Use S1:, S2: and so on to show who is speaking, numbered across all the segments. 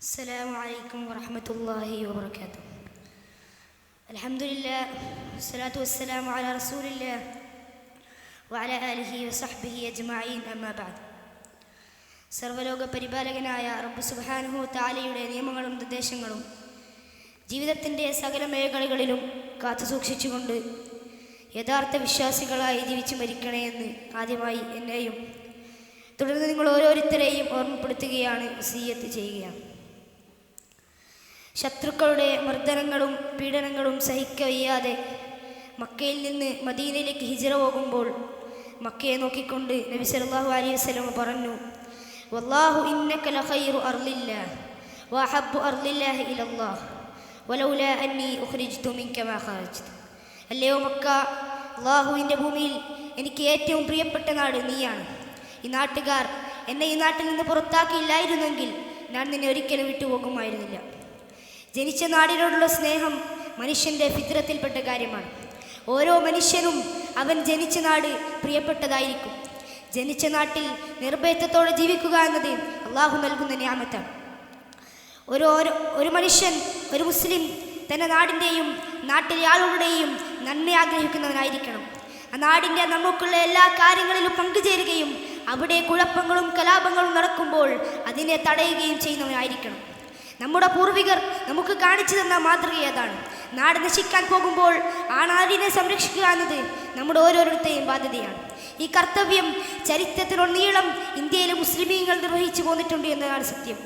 S1: السلام عليكم ورحمة الله وبركاته الحمد لله والصلاة والسلام على رسول الله وعلى آله وصحبه أجمعين أما بعد സർവലോക പരിപാലകനായ റബ്ബ് സുബാനുഹു താലയുടെ നിയമങ്ങളും നിർദ്ദേശങ്ങളും ജീവിതത്തിൻ്റെ സകല മേഖലകളിലും കാത്തു സൂക്ഷിച്ചുകൊണ്ട് യഥാർത്ഥ വിശ്വാസികളായി ജീവിച്ചു മരിക്കണേ എന്ന് ആദ്യമായി എന്നെയും തുടർന്ന് നിങ്ങൾ ഓരോരുത്തരെയും ഓർമ്മപ്പെടുത്തുകയാണ് സീയത്ത് ചെയ്യുകയാണ് ശത്രുക്കളുടെ മർദ്ദനങ്ങളും പീഡനങ്ങളും സഹിക്കവയ്യാതെ മക്കയിൽ നിന്ന് മദീനയിലേക്ക് ഹിജറ പോകുമ്പോൾ മക്കയെ നോക്കിക്കൊണ്ട് നബി സല്ലല്ലാഹു അലൈഹി വസല്ലം പറഞ്ഞു വല്ലാഹു ഇന്നക ലഖൈറു അർളില്ലാഹി ഇലല്ലാഹ് വലൗലാ അന്നി മാ അല്ലയോ മക്ക അള്ളാഹുവിന്റെ ഭൂമിയിൽ എനിക്ക് ഏറ്റവും പ്രിയപ്പെട്ട നാട് നീയാണ്. ഈ നാട്ടുകാർ എന്നെ ഈ നാട്ടിൽ നിന്ന് പുറത്താക്കിയില്ലായിരുന്നെങ്കിൽ ഞാൻ നിന്നെ ഒരിക്കലും വിട്ടുപോകുമായിരുന്നില്ല. ജനിച്ച നാടിനോടുള്ള സ്നേഹം മനുഷ്യന്റെ ഫിത്രത്തിൽപ്പെട്ട കാര്യമാണ്. ഓരോ മനുഷ്യനും അവൻ ജനിച്ച നാട് പ്രിയപ്പെട്ടതായിരിക്കും. ജനിച്ച നാട്ടിൽ നിർഭയത്വത്തോടെ ജീവിക്കുക എന്നത് അള്ളാഹു നൽകുന്ന ന്യാമത്താണ് ഒരു ഒരു മനുഷ്യൻ ഒരു മുസ്ലിം തന്റെ നാടിന്റെയും നാട്ടിലെ ആളുകളുടെയും നന്മ ആഗ്രഹിക്കുന്നവനായിരിക്കണം. ആ നാടിന്റെ നമുക്കുള്ള എല്ലാ കാര്യങ്ങളിലും പങ്കുചേരുകയും അവിടെ കുഴപ്പങ്ങളും കലാപങ്ങളും നടക്കുമ്പോൾ അതിനെ തടയുകയും ചെയ്യുന്നവനായിരിക്കണം. നമ്മുടെ പൂർവികർ നമുക്ക് കാണിച്ചു തന്ന മാതൃക ഏതാണ്? നാട് നശിക്കാൻ പോകുമ്പോൾ ആ നാടിനെ സംരക്ഷിക്കുക എന്നത് നമ്മുടെ ഓരോരുത്തരെയും ബാധ്യതയാണ്. ഈ കർത്തവ്യം ചരിത്രത്തിലൊന്നീളം ഇന്ത്യയിലെ മുസ്ലിമീങ്ങൾ നിർവഹിച്ചു പോന്നിട്ടുണ്ട് എന്നതാണ് സത്യം.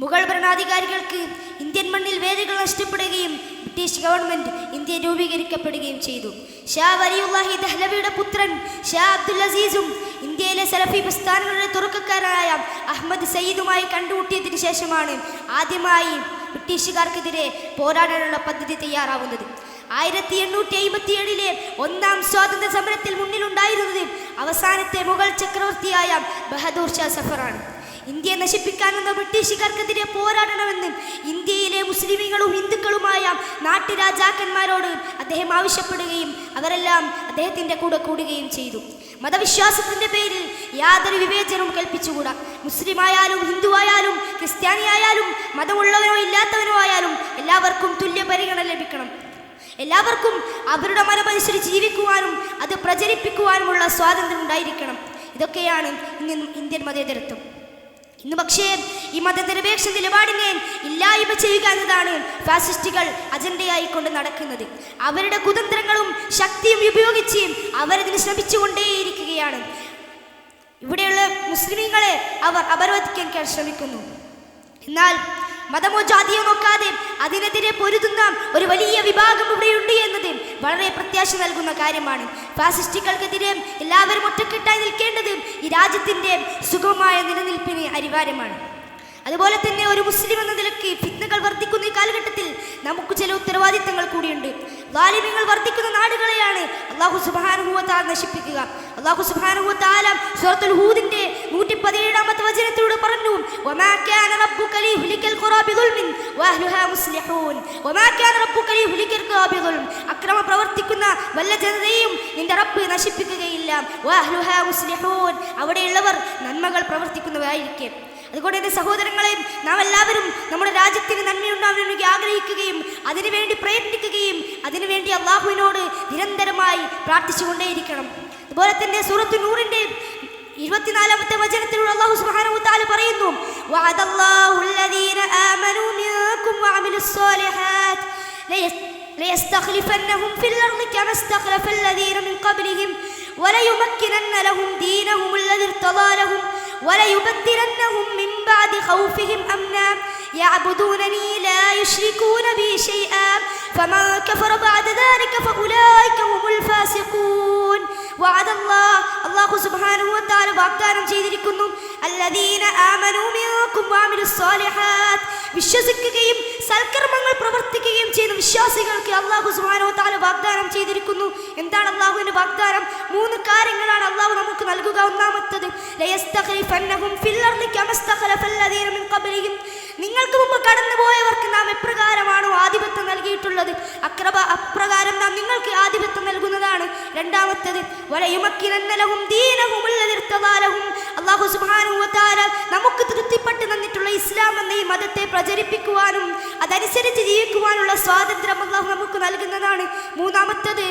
S1: മുഗൾ ഭരണാധികാരികൾക്ക് ഇന്ത്യൻ മണ്ണിൽ വേരുകൾ നഷ്ടപ്പെടുകയും ബ്രിട്ടീഷ് ഗവൺമെന്റ് ഇന്ത്യ രൂപീകരിക്കപ്പെടുകയും ചെയ്തു. ഷാ വലിയുല്ലാഹി ദഹ്ലവിയുടെ പുത്രൻ ഷാ അബ്ദുൽ അസീസും ഇന്ത്യയിലെ സലഫി പ്രസ്ഥാനങ്ങളുടെ തുറക്കക്കാരായ അഹമ്മദ് സയ്യിദുമായി കണ്ടുമുട്ടിയതിനു ശേഷമാണ് ആദ്യമായി ബ്രിട്ടീഷുകാർക്കെതിരെ പോരാടാനുള്ള പദ്ധതി തയ്യാറാവുന്നത്. ആയിരത്തി എണ്ണൂറ്റി അമ്പത്തിയേഴിലെ ഒന്നാം സ്വാതന്ത്ര്യ സമരത്തിൽ മുന്നിലുണ്ടായിരുന്നത് അവസാനത്തെ മുഗൾ ചക്രവർത്തിയായ ബഹദൂർ ഷാ സഫറാണ്. ഇന്ത്യയെ നശിപ്പിക്കാനെന്ന ബ്രിട്ടീഷുകാർക്കെതിരെ പോരാടണമെന്ന് ഇന്ത്യയിലെ മുസ്ലിമുകളും ഹിന്ദുക്കളുമായ നാട്ടുരാജാക്കന്മാരോട് അദ്ദേഹം ആവശ്യപ്പെടുകയും അവരെല്ലാം അദ്ദേഹത്തിന്റെ കൂടെ കൂടുകയും ചെയ്തു. മതവിശ്വാസത്തിന്റെ പേരിൽ യാതൊരു വിവേചനവും കൽപ്പിച്ചുകൂടാ. മുസ്ലിം ആയാലും ഹിന്ദു ആയാലും ക്രിസ്ത്യാനി ആയാലും മതമുള്ളവനോ ഇല്ലാത്തവനോ ആയാലും എല്ലാവർക്കും തുല്യ പരിഗണന ലഭിക്കണം. എല്ലാവർക്കും അവരുടെ മനമനുസരിച്ച് ജീവിക്കുവാനും അത് പ്രചരിപ്പിക്കുവാനുമുള്ള സ്വാതന്ത്ര്യം ഉണ്ടായിരിക്കണം. ഇതൊക്കെയാണ് ഇന്ത്യൻ ഇന്ത്യൻ മതേതരത്വം. ഇന്ന് പക്ഷേ ഈ മതനിരപേക്ഷ നിലപാടിനെ ഇല്ലായ്മ ചെയ്യുക എന്നതാണ് ഫാസിസ്റ്റുകൾ അജണ്ടയായി കൊണ്ട് നടക്കുന്നത്. അവരുടെ കുതന്ത്രങ്ങളും ശക്തിയും ഉപയോഗിച്ച് അവരതിന് ശ്രമിച്ചുകൊണ്ടേയിരിക്കുകയാണ്. ഇവിടെയുള്ള മുസ്ലിമീങ്ങളെ അവർ അപരോധിക്കാൻ ശ്രമിക്കുന്നു. എന്നാൽ മതമോ ജാതിയോ നോക്കാതെ അതിനെതിരെ പൊരുതുന്ന ഒരു വലിയ വിഭാഗം ഇവിടെയുണ്ട് എന്നത് വളരെ പ്രത്യാശ നൽകുന്ന കാര്യമാണ്. ഫാസിസ്റ്റുകൾക്കെതിരെ എല്ലാവരും ഒറ്റക്കെട്ടായി നിൽക്കേണ്ടത് ഈ രാജ്യത്തിന്റെ സുഖമായ നിലനിൽപ്പിന് അനിവാര്യമാണ്. അതുപോലെ തന്നെ ഒരു മുസ്ലിം എന്ന നിലയ്ക്ക് ഫിത്നകൾ വർദ്ധിക്കുന്ന ഈ കാലഘട്ടത്തിൽ നമുക്ക് ചില ഉത്തരവാദിത്തങ്ങൾ കൂടിയുണ്ട്. വാലിമ്യങ്ങൾ വർദ്ധിക്കുന്ന നാടുകളെയാണ് അള്ളാഹു സുബാനുഭവത്താൽ നശിപ്പിക്കുക. അള്ളാഹു സുബാനുഭവത്താല സൂറത്തുൽ ഹൂദിന്റെ നൂറ്റി പതിനേഴാമത്തെ വചനത്തിലൂടെ പറഞ്ഞു "വമാ കാന റബ്ബുക ലിയുഹ്ലിക്കൽ ഖുറാ ബിദുൽമിൻ വഅഹ്ലുഹാ മുസ്ലിഹൂൻ. വമാ കാന റബ്ബുക ലിയുഹ്ലിക്കൽ ഖുറാ ബിദുൽം അക്രമ പ്രവർത്തിക്കുന്ന വല്ല ജനതയും നിന്റെ റബ്ബ് നശിപ്പിക്കുകയില്ല. അവിടെയുള്ളവർ നന്മകൾ പ്രവർത്തിക്കുന്നവരായിരിക്കും. അതുകൊണ്ട് എൻ്റെ സഹോദരങ്ങളെ നാം എല്ലാവരും നമ്മുടെ രാജ്യത്തിന് നന്മയുണ്ടാവാൻ വേണ്ടി ആഗ്രഹിക്കുകയും അതിനുവേണ്ടി പ്രയത്നിക്കുകയും അതിനുവേണ്ടി അള്ളാഹുവിനോട് നിരന്തരമായി പ്രാർത്ഥിച്ചുകൊണ്ടേയിരിക്കണം അതുപോലെ തന്നെ സൂറത്തു നൂറിൻ്റെ ഇരുപത്തിനാലാമത്തെ വചനത്തിലൂടെ അള്ളാഹു സുബ്ഹാനഹു വതആല പറയുന്നു വഅദല്ലാഹു الذين آمنوا منكم وعملوا الصالحات ليس- ليستخلفنهم في الأرض كما استخلف الذين من قبلهم وليمكنن لهم دينهم الذي ارتضى لهم وليبدلنهم من بعد خوفهم أمنا يعبدونني لا يشركون بي شيئا فمن كفر بعد ذلك فأولئك هم الفاسقون وعد الله الله سبحانه وتعالى വാഗ്ദാനം ചെയ്തിരിക്കുന്നു الذين آمنوا منكم وعملوا الصالحات വിശ്വസിക്കുകയും സൽക്കർമ്മങ്ങൾ പ്രവർത്തിക്കുകയും ചെയ്ത വിശ്വാസികൾക്ക് അള്ളാഹു സുബ്ഹാനഹു താല വാഗ്ദാനം ചെയ്തിരിക്കുന്നു. എന്താണ് അള്ളാഹുവിന്റെ വാഗ്ദാനം? മൂന്ന് കാര്യങ്ങളാണ് അള്ളാഹു നമുക്ക് നൽകുക. ഒന്നാമത്തത് നിങ്ങൾക്ക് മുമ്പ് കടന്നുപോയവർക്ക് നാം എപ്രകാരമാണോ ആധിപത്യം നൽകിയിട്ടുള്ളത്? അക്രമ അപ്രകാരം ആധിപത്യം നൽകുന്നതാണ്. രണ്ടാമത്തേത് വലയുമക്കിനന്നലഹും ദീനഹുമുള്ളതിർത്തതാലഹും അള്ളാഹു സുബ്ഹാനഹു വ നമുക്ക് തൃപ്തിപ്പെട്ട് തന്നിട്ടുള്ള ഇസ്ലാം എന്ന ഈ മതത്തെ പ്രചരിപ്പിക്കുവാനും അതനുസരിച്ച് ജീവിക്കുവാനുള്ള സ്വാതന്ത്ര്യം അള്ളാഹു നമുക്ക് നൽകുന്നതാണ്. മൂന്നാമത്തത്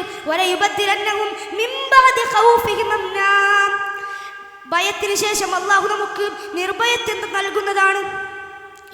S1: അംനാ. ഭയത്തിന് ശേഷം അള്ളാഹു നമുക്ക് നിർഭയത്വം നൽകുന്നതാണ്.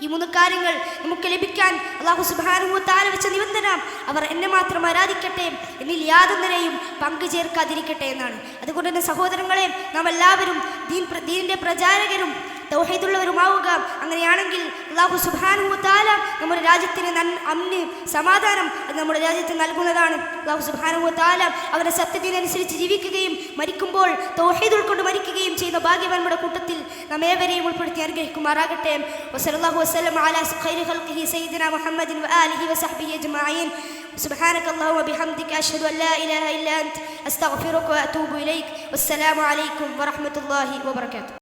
S1: ഈ മൂന്ന് കാര്യങ്ങൾ നമുക്ക് ലഭിക്കാൻ അള്ളാഹു സുബാനുഹു താര വെച്ച നിബന്ധന അവർ എന്നെ മാത്രം ആരാധിക്കട്ടെ എന്നിൽ യാതൊന്നിനെയും പങ്കു ചേർക്കാതിരിക്കട്ടെ എന്നാണ്. അതുകൊണ്ട് തന്നെ സഹോദരങ്ങളെ നാം എല്ലാവരും ദീൻ ദീനിന്റെ പ്രചാരകരും തൗഹീദുള്ളവരുമാവുക അങ്ങനെയാണെങ്കിൽ അള്ളാഹു സുബാനുഹു താല നമ്മുടെ രാജ്യത്തിന് നൻ അന്ന് സമാധാനം അത് നമ്മുടെ രാജ്യത്തിന് നൽകുന്നതാണ് അള്ളാഹു സുബാനുഹു താല അവരുടെ സത്യത്തിനനുസരിച്ച് ജീവിക്കുകയും മരിക്കുമ്പോൾ തൗഹീദ് ഉൾക്കൊണ്ട് മരിക്കുകയും ചെയ്യുന്ന ഭാഗ്യവാന്മാരുടെ കൂട്ടത്തിൽ നാം ഏവരെയും ഉൾപ്പെടുത്തി അനുഗ്രഹിക്കുമാറാകട്ടെ വസല്ലല്ലാഹു വസല്ലം അലാ ഖൈരി ഖൽഖിഹി സയ്യിദിന മുഹമ്മദിൻ വആലിഹി വസഹ്ബിഹി അജ്മഈൻ سبحانك اللهم وبحمدك أشهد أن لا إله إلا أنت أستغفرك وأتوب إليك والسلام عليكم ورحمة الله وبركاته